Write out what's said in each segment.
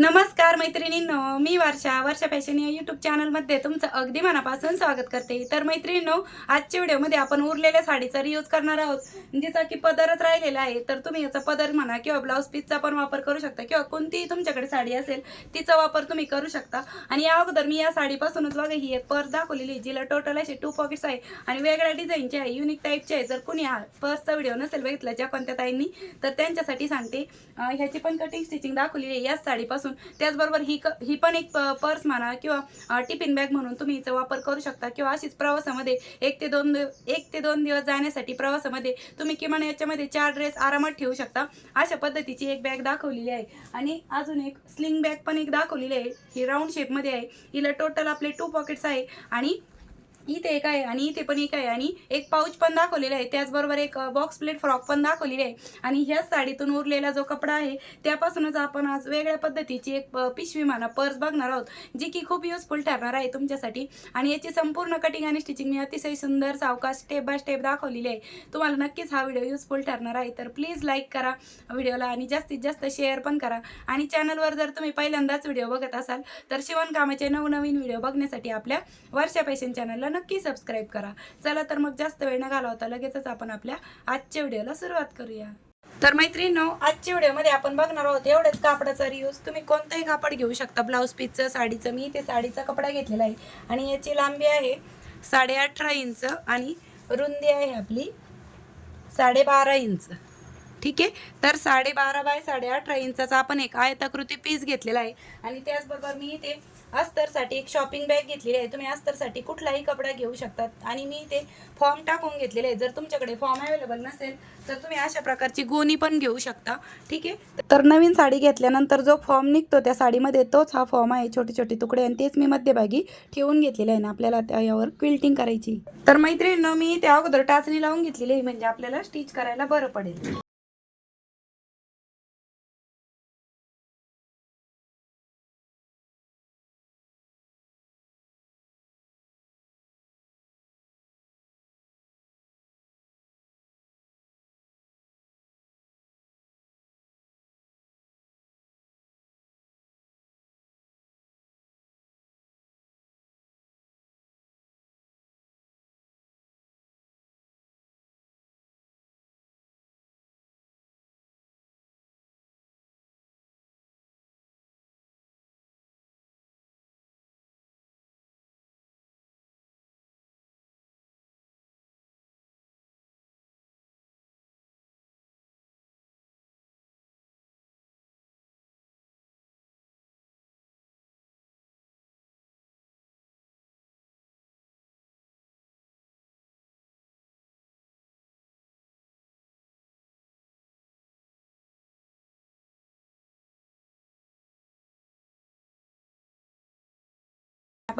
नमस्कार मैत्रिणींनो मी वर्षा वर्षा फॅशन या यूट्यूब चॅनलमध्ये तुमचं अगदी मनापासून स्वागत करते. तर मैत्रिणींनो आजच्या व्हिडिओमध्ये आपण उरलेल्या साडीचा रियूज करणार आहोत. जिचा की पदरच राहिलेला आहे तर तुम्ही याचा पदर म्हणा किंवा ब्लाऊज पीसचा पण वापर करू शकता किंवा कोणतीही तुमच्याकडे साडी असेल तिचा वापर तुम्ही करू शकता. आणि या अगोदर मी या साडीपासूनच बघा ही एक पर्स दाखवलेली जिला टोटल असे टू पॉकेट्स आहे. आणि वेगळ्या डिझाईनचे आहे युनिक टाईपचे आहे. जर कुणी हा पर्सचा व्हिडिओ नसेल बघितला ज्या कोणत्या ताईंनी तर त्यांच्यासाठी सांगते. ह्याची पण कटिंग स्टिचिंग दाखवलेली आहे याच साडीपासून. त्याच त्याचबरोबर ही क ही पण एक पर्स म्हणा किंवा टिफिन बॅग म्हणून तुम्ही हिचा वापर करू शकता. किंवा अशीच प्रवासामध्ये एक ते दोन दिव एक ते दोन दिवस जाण्यासाठी प्रवासामध्ये तुम्ही किमान याच्यामध्ये चार ड्रेस आरामात ठेवू शकता. अशा पद्धतीची एक बॅग दाखवलेली आहे. आणि अजून एक स्लिंग बॅग पण एक दाखवलेली आहे. ही राऊंड शेपमध्ये आहे. हिला टोटल आपले टू पॉकेट्स आहे. आणि इथे एक आहे आणि इथे पण एक आहे. आणि एक पाऊच पण दाखवलेला आहे. त्याचबरोबर एक बॉक्स प्लेट फ्रॉक पण दाखवलेली आहे. आणि ह्याच साडीतून उरलेला जो कपडा आहे त्यापासूनच आपण आज वेगळ्या पद्धतीची एक पिशवी म्हणा पर्स बघणार आहोत जी की खूप युजफुल ठरणार आहे तुमच्यासाठी. आणि याची संपूर्ण कटिंग आणि स्टिचिंग मी अतिशय सुंदर सावकाश स्टेप बाय स्टेप दाखवलेली आहे. तुम्हाला नक्कीच हा व्हिडिओ युजफुल ठरणार आहे. तर प्लीज लाईक करा व्हिडिओला आणि जास्तीत जास्त शेअर पण करा. आणि चॅनलवर जर तुम्ही पहिल्यांदाच व्हिडिओ बघत असाल तर शिवणकामाचे नवनवीन व्हिडिओ बघण्यासाठी आपल्या वर्षा फॅशन चॅनलला नक्की सबस्क्राईब करा. चला तर मग जास्त वेळ न घालवता लगेचच आपण आपल्या आजच्या व्हिडिओला सुरुवात करूया. तर मैत्रिणींनो आजच्या व्हिडिओमध्ये आपण बघणार आहोत एवढंच कापडाचा रियूज तुम्ही कोणतंही कापड घेऊ शकता. ब्लाऊज पीसचं साडीचं. मी ते साडीचा कपडा घेतलेला आहे आणि याची लांबी आहे साडे अठरा इंच आणि रुंदी आहे आपली साडेबारा इंच. ठीक आहे? तर साडेबारा बाय साडे अठरा इंचाचा आपण एक आयताकृती पीस घेतलेला आहे. आणि त्याचबरोबर मी ते अस्तरसाठी एक शॉपिंग बॅग घेतलेली आहे. तुम्ही अस्तरसाठी कुठलाही कपडा घेऊ शकतात. आणि मी ते फॉर्म टाकून घेतलेले आहे जर तुमच्याकडे फॉर्म अवेलेबल नसेल तर तुम्ही अशा प्रकारची गोणी पण घेऊ शकता. ठीक आहे? तर नवीन साडी घेतल्यानंतर जो फॉर्म निघतो त्या साडीमध्ये तोच हा फॉर्म आहे. छोटे छोटे तुकडे. आणि तेच मी मध्यभागी ठेवून घेतलेले आहे ना आपल्याला त्या यावर क्विल्टिंग करायची. तर मैत्रिणीनं मी त्या अगोदर टाचणी लावून घेतलेली आहे. म्हणजे आपल्याला स्टिच करायला बरं पडेल.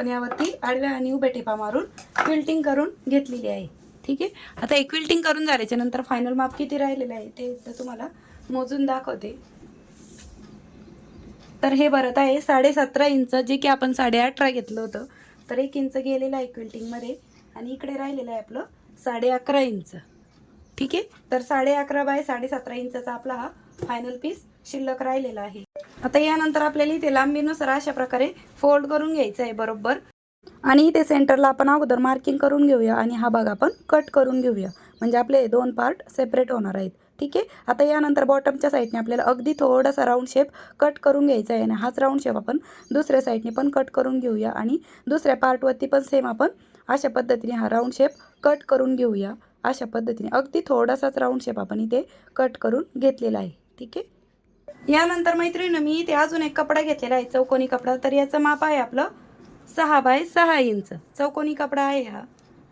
आपण यावरती आडव्या आणि उभ्या टेपा मारून क्विल्टिंग करून घेतलेली आहे. ठीक आहे? आता एक क्विल्टिंग करून झाल्याच्यानंतर फायनल माप किती राहिलेलं आहे ते एकदा तुम्हाला मोजून दाखवते. तर हे भरत आहे साडे सतरा इंच जे की आपण साडे अठरा घेतलं होतं. तर एक इंच गेलेलं आहे क्विल्टिंगमध्ये आणि इकडे राहिलेलं आहे आपलं साडे अकरा इंच. ठीक आहे? तर साडे अकरा बाय साडे सतरा इंचाचा आपला हा फायनल पीस शिल्लक राहिलेला आहे. आता यानंतर आपल्याला इथे लांबीनुसार अशा प्रकारे फोल्ड करून घ्यायचं आहे बरोबर. आणि इथे सेंटरला आपण अगोदर मार्किंग करून घेऊया आणि हा भाग आपण कट करून घेऊया. म्हणजे आपले दोन पार्ट सेपरेट होणार आहेत. ठीक आहे? आता यानंतर बॉटमच्या साईडने आपल्याला अगदी थोडासा राऊंड शेप कट करून घ्यायचा आहे. आणि हाच राऊंड शेप आपण दुसऱ्या साईडने पण कट करून घेऊया. आणि दुसऱ्या पार्टवरती पण सेम आपण अशा पद्धतीने हा राऊंड शेप कट करून घेऊया. अशा पद्धतीने अगदी थोडासाच राऊंड शेप आपण इथे कट करून घेतलेला आहे. ठीक आहे? यानंतर मैत्रिणीनं मी इथे अजून एक कपडा घेतलेला आहे चौकोनी कपडा. तर याचं माप आहे आपलं सहा बाय सहा इंच. चौकोनी कपडा आहे हा.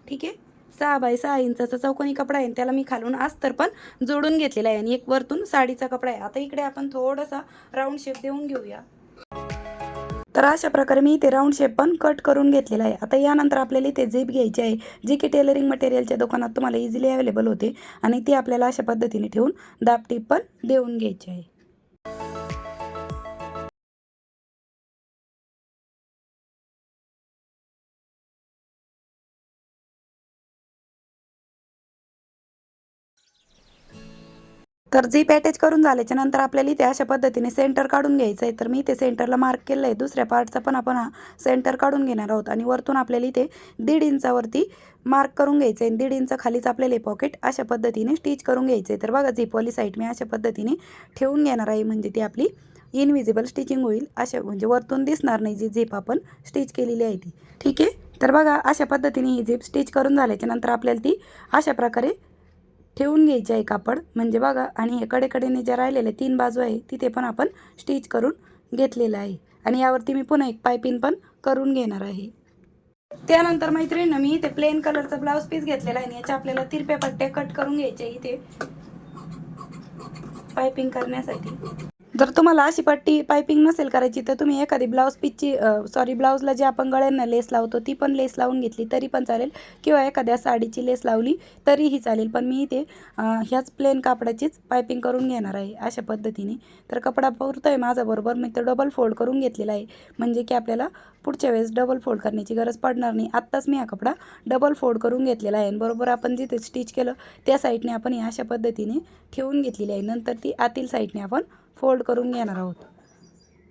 ठीक आहे? सहा बाय सहा इंचाचा चौकोनी कपडा आहे. आणि त्याला मी खालून अस्तर पण जोडून घेतलेला आहे आणि एक वरतून साडीचा कपडा आहे. आता इकडे आपण थोडासा राऊंड शेप देऊन घेऊया. तर अशा प्रकारे मी इथे राऊंड शेप पण कट करून घेतलेला आहे. आता यानंतर आपल्याला इथे झीप घ्यायची आहे जी की टेलरिंग मटेरियलच्या दुकानात तुम्हाला इझिली अवेलेबल होते. आणि ती आपल्याला अशा पद्धतीने ठेवून दापटीप पण देऊन घ्यायची आहे. तर जी पॅटेज करून झाल्याच्यानंतर आपल्याला इथे अशा पद्धतीने सेंटर काढून घ्यायचं आहे. तर मी इथे सेंटरला मार्क केलं आहे. दुसऱ्या पार्टचा पण आपण हा सेंटर काढून घेणार आहोत. आणि वरतून आपल्याला इथे दीड इंचावरती मार्क करून घ्यायचं आहे. दीड इंच खालीच आपल्याला हे पॉकेट अशा पद्धतीने स्टिच करून घ्यायचं आहे. तर बघा झिपवाली साईड मी अशा पद्धतीने ठेवून घेणार आहे. म्हणजे ती आपली इनविजिबल स्टिचिंग होईल. अशा म्हणजे वरतून दिसणार नाही जी झिप आपण स्टिच केलेली आहे ती. ठीक आहे? तर बघा अशा पद्धतीने ही झिप स्टिच करून झाल्याच्यानंतर आपल्याला ती अशा प्रकारे ठेवून घ्यायची आहे कापड. म्हणजे बघा आणि हे कडेकडेने जे राहिलेले तीन बाजू आहे तिथे पण आपण स्टिच करून घेतलेलं आहे. आणि यावरती मी पुन्हा एक पायपिंग पण करून घेणार आहे. त्यानंतर मैत्रिणीनं मी इथे प्लेन कलरचा ब्लाऊज पीस घेतलेला आहे आणि याच्या आपल्याला तिरप्या पट्ट्या कट करून घ्यायच्या इथे. पायपिंग करण्यासाठी. जर तुम्हाला अशी पट्टी पायपिंग नसेल करायची तर तुम्ही एखादी ब्लाऊज पिचची सॉरी ब्लाऊजला जे आपण गळ्यांना लेस लावतो ती पण लेस लावून घेतली तरी पण चालेल. किंवा एखाद्या साडीची लेस लावली तरीही चालेल. पण मी इथे ह्याच प्लेन कापडाचीच पायपिंग करून घेणार आहे अशा पद्धतीने. तर कपडा पुरतो आहे माझ्याबरोबर मी तो डबल फोल्ड करून घेतलेला आहे. म्हणजे की आपल्याला पुढच्या वेळेस डबल फोल्ड करण्याची गरज पडणार नाही. आत्ताच मी हा कपडा डबल फोल्ड करून घेतलेला आहे. बरोबर आपण जिथे स्टिच केलं त्या साईडने आपण ही अशा पद्धतीने ठेवून घेतलेली आहे. नंतर ती आतील साईडने आपण फोल्ड करून घेणार आहोत.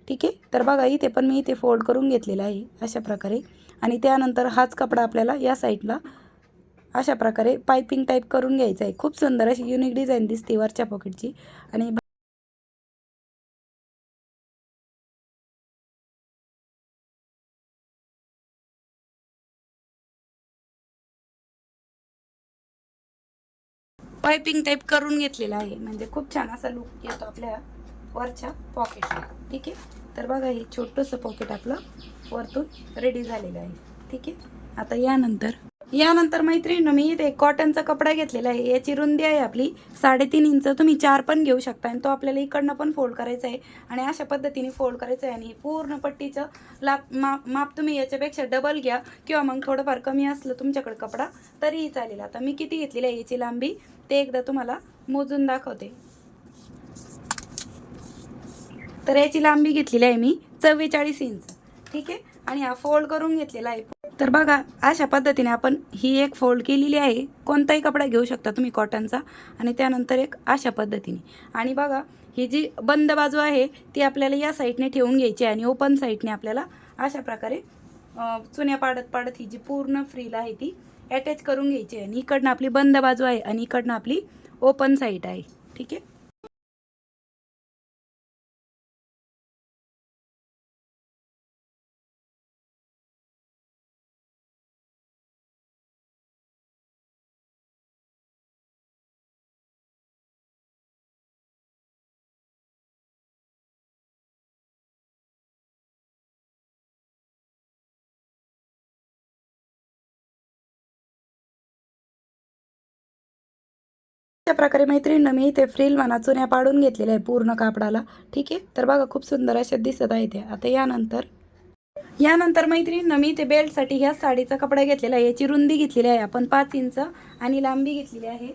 ठीक आहे? तर बघा इथे पण मी इथे फोल्ड करून घेतलेला आहे अशा प्रकारे. आणि त्यानंतर हाच कपडा आपल्याला या साईडला अशा प्रकारे पायपिंग टाईप करून घ्यायचा आहे. खूप सुंदर अशी युनिक डिझाईन दिसते वरच्या पॉकेटची आणि पायपिंग टाईप करून घेतलेला आहे. म्हणजे खूप छान असा लुक येतो आपल्या वरच्या पॉकेटला ठीक आहे? तर बघा हे छोटंसं पॉकेट आपलं वरतून रेडी झालेलं आहे. ठीक आहे? आता यानंतर यानंतर मैत्रिणी मी इथे कॉटनचा कपडा घेतलेला आहे. याची रुंदी आहे आपली साडेतीन इंच. तुम्ही चार पण घेऊ शकता आणि तो आपल्याला इकडनं पण फोल्ड करायचा आहे आणि अशा पद्धतीने फोल्ड करायचं आहे आणि पूर्ण पट्टीचं लाप माप माप तुम्ही याच्यापेक्षा डबल घ्या किंवा मग थोडंफार कमी असलं तुमच्याकडे कपडा तरीही चालेल. आता मी किती घेतलेली आहे याची लांबी ते एकदा तुम्हाला मोजून दाखवते. तर याची लांबी घेतलेली आहे मी चव्वेचाळीस इंच. ठीक आहे? आणि हा फोल्ड करून घेतलेला आहे. तर बघा अशा पद्धतीने आपण ही एक फोल्ड केलेली आहे. कोणताही कपडा घेऊ शकता तुम्ही कॉटनचा आणि त्यानंतर एक अशा पद्धतीने. आणि बघा ही जी बंद बाजू आहे ती आपल्याला या साईडने ठेवून घ्यायची आहे आणि ओपन साईडने आपल्याला अशा प्रकारे चुन्या पाडत पाडत ही जी पूर्ण फ्रील आहे ती अटॅच करून घ्यायची आहे. आणि इकडनं आपली बंद बाजू आहे आणि इकडनं आपली ओपन साईड आहे. ठीक आहे? अशा प्रकारे मैत्रिणीनं मी इथे फ्रील म्हणा चुन्या पाडून घेतलेल्या आहे पूर्ण कापडाला. ठीक आहे? तर बघा खूप सुंदर अशा दिसत आहे ते आता यानंतर यानंतर मैत्रिणीनं मी इथे बेल्टसाठी ह्या साडीचा कपडा घेतलेला आहे. याची रुंदी घेतलेली आहे आपण पाच इंच आणि लांबी घेतलेली आहे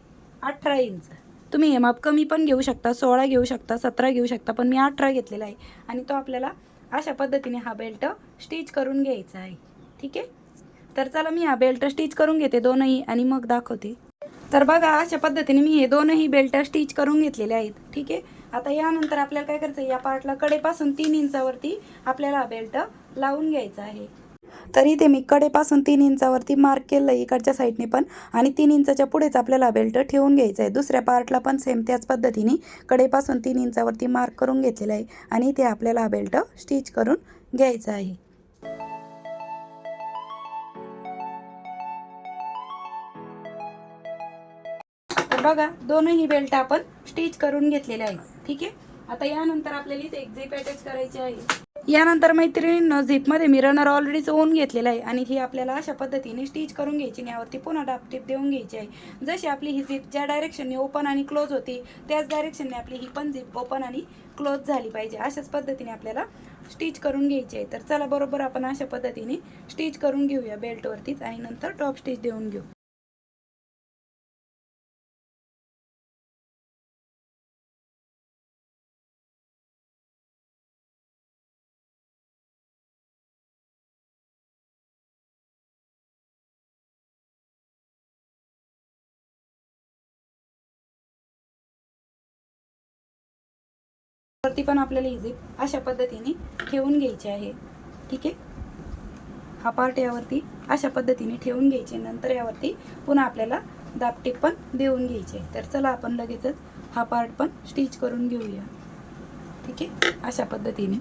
अठरा इंच. तुम्ही हे माप कमी पण घेऊ शकता सोळा घेऊ शकता सतरा घेऊ शकता पण मी अठरा घेतलेला आहे. आणि तो आपल्याला अशा पद्धतीने हा बेल्ट स्टिच करून घ्यायचा आहे. ठीक आहे? तर चला मी हा बेल्ट स्टिच करून घेते दोनही आणि मग दाखवते. तर बघा अशा पद्धतीने मी हे दोनही बेल्ट स्टिच करून घेतलेले आहेत. ठीक आहे? आता यानंतर आपल्याला काय करायचं आहे? या पार्टला कडेपासून तीन इंचावरती आपल्याला हा बेल्ट लावून घ्यायचा आहे. तर इथे मी कडेपासून तीन इंचावरती मार्क केलं आहे इकडच्या साईडने पण. आणि तीन इंचाच्या पुढेच आपल्याला बेल्ट ठेवून घ्यायचा आहे. दुसऱ्या पार्टला पण सेम त्याच पद्धतीने कडेपासून तीन इंचावरती मार्क करून घेतलेला आहे. आणि इथे आपल्याला हा बेल्ट स्टिच करून घ्यायचा आहे. बघा दोनही बेल्ट आपण स्टिच करून घेतलेले आहेत. ठीक आहे? आता यानंतर आपल्याला इथे एक झिप अटॅच करायची आहे. यानंतर मैत्रिणींनं झिपमध्ये मी रनर ऑलरेडीच ओन घेतलेला आहे आणि ही आपल्याला अशा पद्धतीने स्टिच करून घ्यायची आणि यावरती पुन्हा डापटीप देऊन घ्यायची आहे. जशी आपली ही झिप ज्या डायरेक्शनने ओपन आणि क्लोज होती त्याच डायरेक्शनने आपली ही पण झिप ओपन आणि क्लोज झाली पाहिजे. अशाच पद्धतीने आपल्याला स्टिच करून घ्यायची आहे. तर चला बरोबर आपण अशा पद्धतीने स्टिच करून घेऊया बेल्टवरतीच आणि नंतर टॉप स्टिच देऊन घेऊ. वरती पण आपल्याला इझी अशा पद्धतीने ठेवून घ्यायची आहे. ठीक आहे? हा पार्ट यावरती अशा पद्धतीने ठेवून घ्यायचे. नंतर यावरती पुन्हा आपल्याला दापटीप पण देऊन घ्यायचे. तर चला आपण लगेचच हा पार्ट पण स्टिच करून घेऊया. ठीक आहे? अशा पद्धतीने.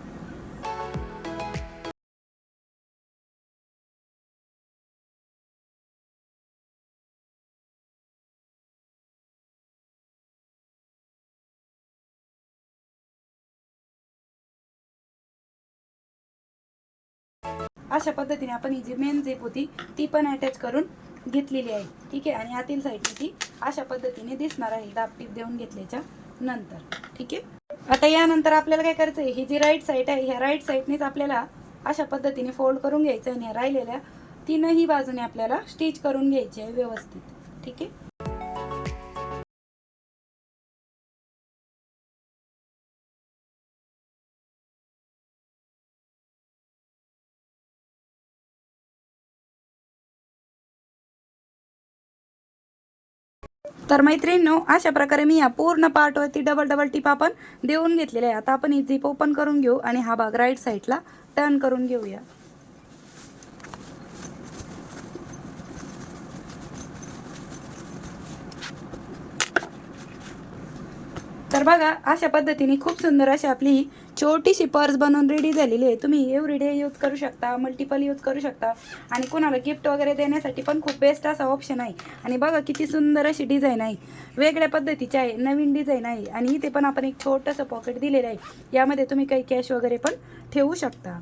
अशा पद्धतीने आपण ही जी मेन झेप होती ती पण अटॅच करून घेतलेली आहे. ठीक आहे? आणि आतील साईडने ती अशा पद्धतीने दिसणार आहे. दाबटीप देऊन घेतल्याच्या नंतर. ठीक आहे? आता यानंतर आपल्याला काय करायचं आहे ही जी राईट साईड आहे ह्या राईट साईडनेच आपल्याला अशा पद्धतीने फोल्ड करून घ्यायचं आहे आणि ह्या राहिलेल्या तीनही बाजूने आपल्याला स्टिच करून घ्यायची आहे व्यवस्थित. ठीक आहे? तर मैत्रिणींनो अशा प्रकारे मी या पूर्ण पार्टवरती डबल डबल टिप आपण देऊन घेतलेले आहे आता आपण ही झिप ओपन करून घेऊ आणि हा भाग राईट साईडला टर्न करून घेऊया. तर बघा अशा पद्धतीने खूप सुंदर अशी आपली छोटीशी पर्स बनवून रेडी झालेली आहे. तुम्ही एव्हरी डे यूज करू शकता मल्टिपल यूज करू शकता. आणि कोणाला गिफ्ट वगैरे देण्यासाठी पण खूप बेस्ट असा ऑप्शन आहे. आणि बघा किती सुंदर अशी डिझाईन आहे. वेगळ्या पद्धतीची आहे नवीन डिझाईन आहे. आणि इथे पण आपण एक छोटंसं पॉकेट दिलेलं आहे. यामध्ये तुम्ही काही कॅश वगैरे पण ठेवू शकता.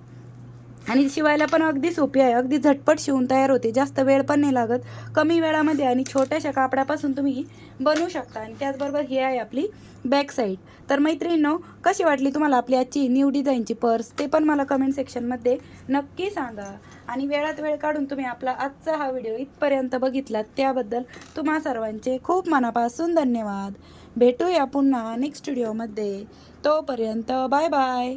आणि शिवायला पण अगदी सोपी आहे. अगदी झटपट शिवून तयार होते. जास्त वेळ पण नाही लागत. कमी वेळामध्ये आणि छोट्याशा कापडापासून तुम्ही बनवू शकता. आणि त्याचबरोबर ही आहे आपली बॅक साईड तर मैत्रिणींनो कशी वाटली तुम्हाला आपली आजची न्यू डिझाईनची पर्स ते पण मला कमेंट सेक्शनमध्ये नक्की सांगा. आणि वेळात वेळ काढून तुम्ही आपला आजचा हा व्हिडिओ इथपर्यंत बघितलात त्याबद्दल तुम्हा सर्वांचे खूप मनापासून धन्यवाद. भेटूया पुन्हा नेक्स्ट व्हिडिओमध्ये तोपर्यंत bye bye